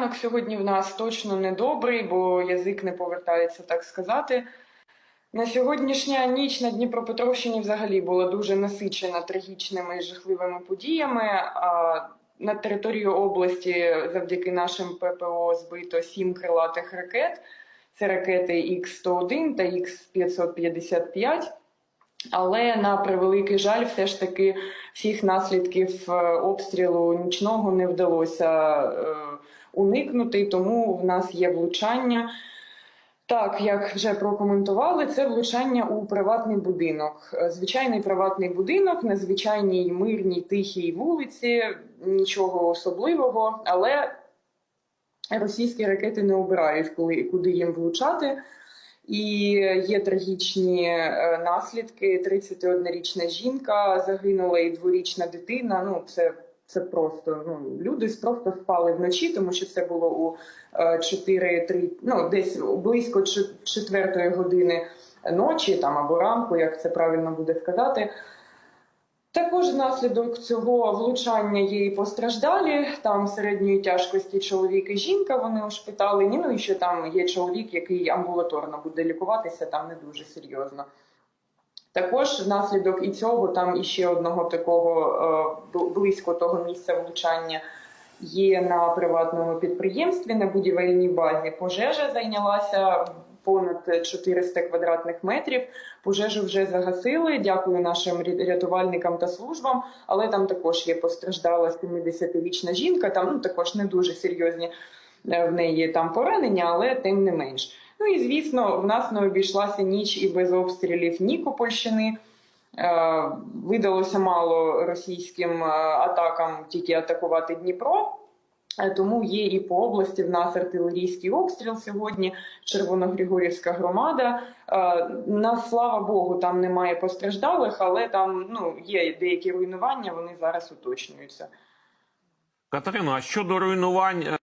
ранок сьогодні в нас точно не добрий, бо язик не повертається так сказати. На сьогоднішня ніч на Дніпропетровщині взагалі була дуже насичена трагічними і жахливими подіями. На територію області завдяки нашим ППО збито сім крилатих ракет. Це ракети Х-101 та Х-555. Але на превеликий жаль, все ж таки всіх наслідків е, обстрілу нічного не вдалося е, уникнути, тому в нас є влучання. Так, як вже прокоментували, це влучання у приватний будинок. Е, Звичайний приватний будинок на звичайній мирній тихій вулиці, нічого особливого, але російські ракети не обирають, коли куди їм влучати. І є трагічні е, наслідки. 31-річна жінка загинула і дворічна дитина. Ну це, це просто ну люди просто спали вночі, тому що це було у 4-3, ну десь близько 4 години ночі, там або ранку, як це правильно буде сказати. Також внаслідок цього влучання є і постраждалі. Там середньої тяжкості чоловік і жінка. Вони ушпиталені. Ну і ще там є чоловік, який амбулаторно буде лікуватися, там не дуже серйозно. Також внаслідок і цього, там іще одного такого е, близько того місця влучання є на приватному підприємстві на будівельній базі. Пожежа зайнялася понад 400 квадратних метрів. Пожежу вже загасили. Дякую нашим рятувальникам та службам. Але там також є постраждала 70-річна жінка. Там ну також не дуже серйозні е, в неї там поранення, але тим не менш. Ну і звісно, в нас не обійшлася ніч і без обстрілів Нікопольщини. Е, Видалося мало російським е, атакам тільки атакувати Дніпро. Е, Тому є і по області в нас артилерійський обстріл сьогодні, Червоногригорівська громада. Е, На слава Богу, там немає постраждалих, але там ну є деякі руйнування. Вони зараз уточнюються. Катерина, а щодо руйнувань, е,